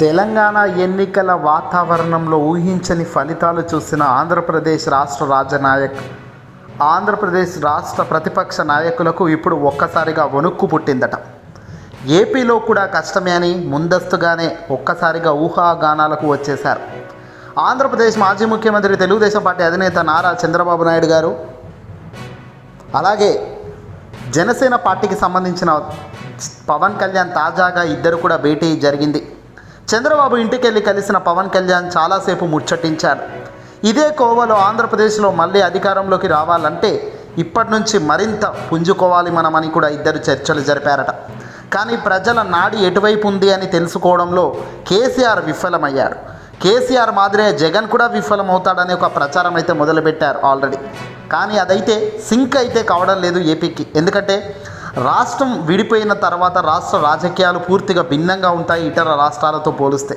తెలంగాణ ఎన్నికల వాతావరణంలో ఊహించని ఫలితాలు చూసిన ఆంధ్రప్రదేశ్ రాష్ట్ర రాజనాయక్. ఆంధ్రప్రదేశ్ రాష్ట్ర ప్రతిపక్ష నాయకులకు ఇప్పుడు ఒక్కసారిగా వణుక్కు పుట్టిందట. ఏపీలో కూడా కష్టమే అని ముందస్తుగానే ఒక్కసారిగా ఊహాగానాలకు వచ్చేశారు. ఆంధ్రప్రదేశ్ మాజీ ముఖ్యమంత్రి తెలుగుదేశం పార్టీ అధినేత నారా చంద్రబాబు నాయుడు గారు. అలాగే జనసేన పార్టీకి సంబంధించిన పవన్ కళ్యాణ్ తాజాగా ఇద్దరు కూడా భేటీ జరిగింది. చంద్రబాబు ఇంటికి వెళ్ళి కలిసిన పవన్ కళ్యాణ్ చాలాసేపు ముచ్చటించారు. ఇదే కోవలో ఆంధ్రప్రదేశ్లో మళ్ళీ అధికారంలోకి రావాలంటే ఇప్పటి నుంచి మరింత పుంజుకోవాలి మనమని కూడా ఇద్దరు చర్చలు జరిపారట. కానీ ప్రజల నాడి ఎటువైపు ఉంది అని తెలుసుకోవడంలో కేసీఆర్ విఫలమయ్యాడు. కేసీఆర్ మాదిరే జగన్ కూడా విఫలమవుతాడనే ఒక ప్రచారం అయితే మొదలుపెట్టారు ఆల్రెడీ. కానీ అదైతే సింక్ అయితే కావడం లేదు ఏపీకి. ఎందుకంటే రాష్ట్రం విడిపోయిన తర్వాత రాష్ట్ర రాజకీయాలు పూర్తిగా భిన్నంగా ఉంటాయి ఇతర రాష్ట్రాలతో పోలిస్తే.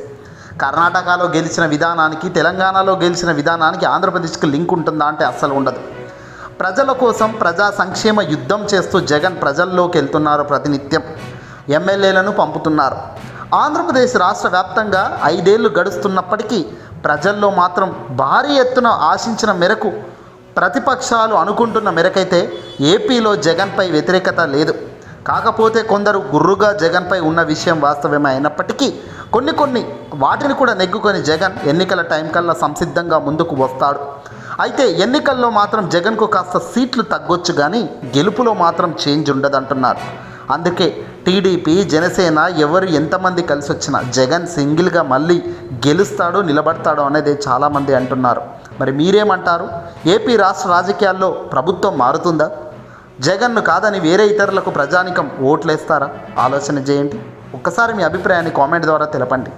కర్ణాటకలో గెలిచిన విధానానికి తెలంగాణలో గెలిచిన విధానానికి ఆంధ్రప్రదేశ్కి లింక్ ఉంటుందా అంటే అస్సలు ఉండదు. ప్రజల కోసం ప్రజా సంక్షేమ యుద్ధం చేస్తూ జగన్ ప్రజల్లోకి వెళ్తున్నారు ప్రతినిత్యం. ఎమ్మెల్యేలను పంపుతున్నారు. ఆంధ్రప్రదేశ్ రాష్ట్ర వ్యాప్తంగా ఐదేళ్ళు గడుస్తున్నప్పటికీ ప్రజల్లో మాత్రం భారీ ఎత్తున ఆశించిన మేరకు ప్రతిపక్షాలు అనుకుంటున్న మేరకైతే ఏపీలో జగన్పై వ్యతిరేకత లేదు. కాకపోతే కొందరు గుర్రుగా జగన్పై ఉన్న విషయం వాస్తవమే అయినప్పటికీ కొన్ని కొన్ని వాటిని కూడా నెగ్గుకొని జగన్ ఎన్నికల టైం కల్లా సంసిద్ధంగా ముందుకు వస్తాడు. అయితే ఎన్నికల్లో మాత్రం జగన్కు కాస్త సీట్లు తగ్గొచ్చు కానీ గెలుపులో మాత్రం చేంజ్ ఉండదంటున్నారు. అందుకే టీడీపీ జనసేన ఎవరు ఎంతమంది కలిసి వచ్చినా జగన్ సింగిల్గా మళ్ళీ గెలుస్తాడో నిలబడతాడో అనేది చాలామంది అంటున్నారు. మరి మీరేమంటారు? ఏపీ రాష్ట్ర రాజకీయాల్లో ప్రభుత్వం మారుతుందా? జగన్ను కాదని వేరే ఇతరులకు ప్రజానికం ఓట్లేస్తారా? ఆలోచన చేయండి. ఒక్కసారి మీ అభిప్రాయాన్ని కామెంట్ ద్వారా తెలపండి.